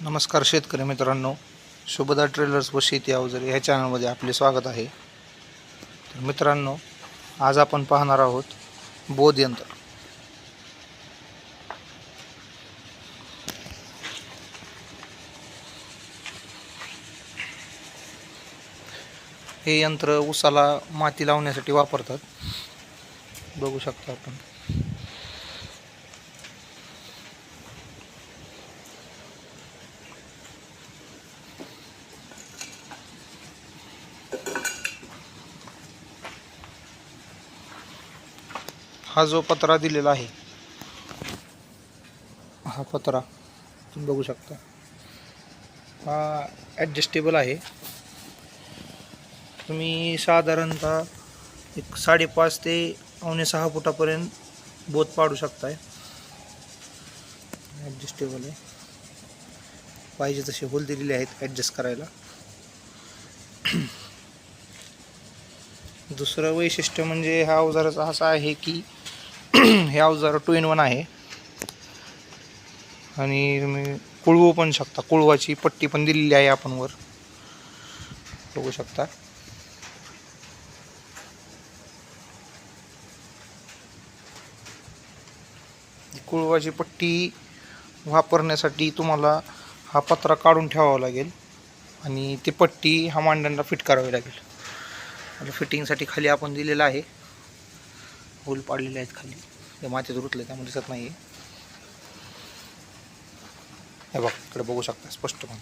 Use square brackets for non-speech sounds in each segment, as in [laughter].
नमस्कार शेतकरी मित्रांनो. शुभदा ट्रेलर्स व शेती अवजरे ह्या चॅनलमध्ये आपले स्वागत आहे. तर मित्रांनो आज आपण पाहणार आहोत बोधयंत्र हे यंत्र उसाला माती लावण्यासाठी वापरतात. बघू शकता आपण. हा जो पत्रा दिलेला आहे हा पत्रा तुम्ही बघू शकता. हा ॲडजस्टेबल आहे. तुम्ही साधारणतः एक साडेपाच ते पावणे सहा फुटापर्यंत बोत पाडू शकताय. ॲडजस्टेबल आहे. पाहिजे तसे होल दिलेले आहेत ॲडजस्ट करायला. [clears throat] दुसरं वैशिष्ट्य म्हणजे हा अवजाराचं असा आहे की [clears throat] हे अवजार टू इन वन आहे. आणि तुम्ही कुळवू पण शकता. कुळवाची पट्टी पण दिलेली आहे आपण वर बघू शकता. कुळवाची पट्टी वापरण्यासाठी तुम्हाला हा पत्रा काढून ठेवावा लागेल. आणि ती पट्टी हा मांड्यांना फिट करावी लागेल. फिटिंगसाठी खाली आपण दिलेला आहे. होल पाडलेले आहेत खाली. ते मातीत रुतले त्यामुळे दिसत नाही हे बघा इकडे बघू शकता स्पष्टपणे.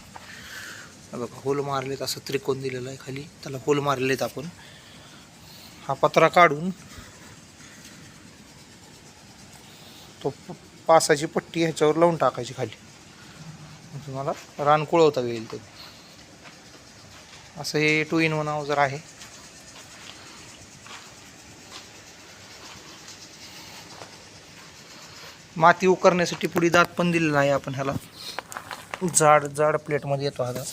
हे बघा होल मारलेत असं त्रिकोण दिलेलं आहे खाली. त्याला होल मारलेत आपण. हा पत्रा काढून तो पासाची पट्टी ह्याच्यावर लावून टाकायची खाली. तुम्हाला रान कुळवता येईल ते. असं हे टू इन वन अवजार आहे माती उकरण्यासाठी पुढे दात पण दिलेला आहे आपण ह्याला. जाड जाड प्लेटमध्ये येतो हा दात.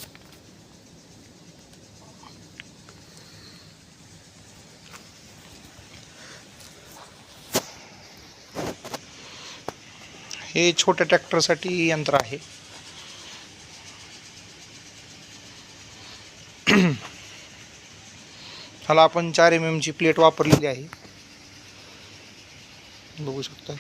हे छोट्या ट्रॅक्टरसाठी यंत्र आहे. ह्याला आपण चार एम एमची प्लेट वापरलेली आहे. बघू शकता.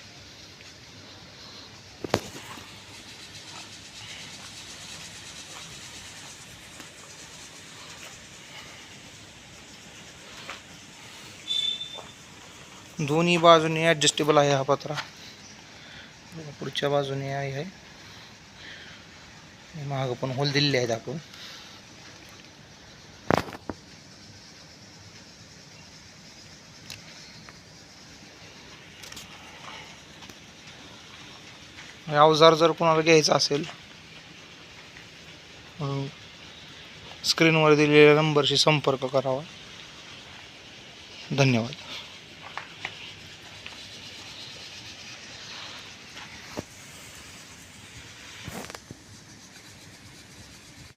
दोन्ही बाजूने ॲडजस्टेबल आहे हा पत्रा. पुढच्या बाजूने आहे आहे मागं पण होल दिलेले आहेत आपण. हे अवजार जर कोणाला घ्यायचा असेल स्क्रीनवर दिलेल्या नंबरशी संपर्क करावा. धन्यवाद.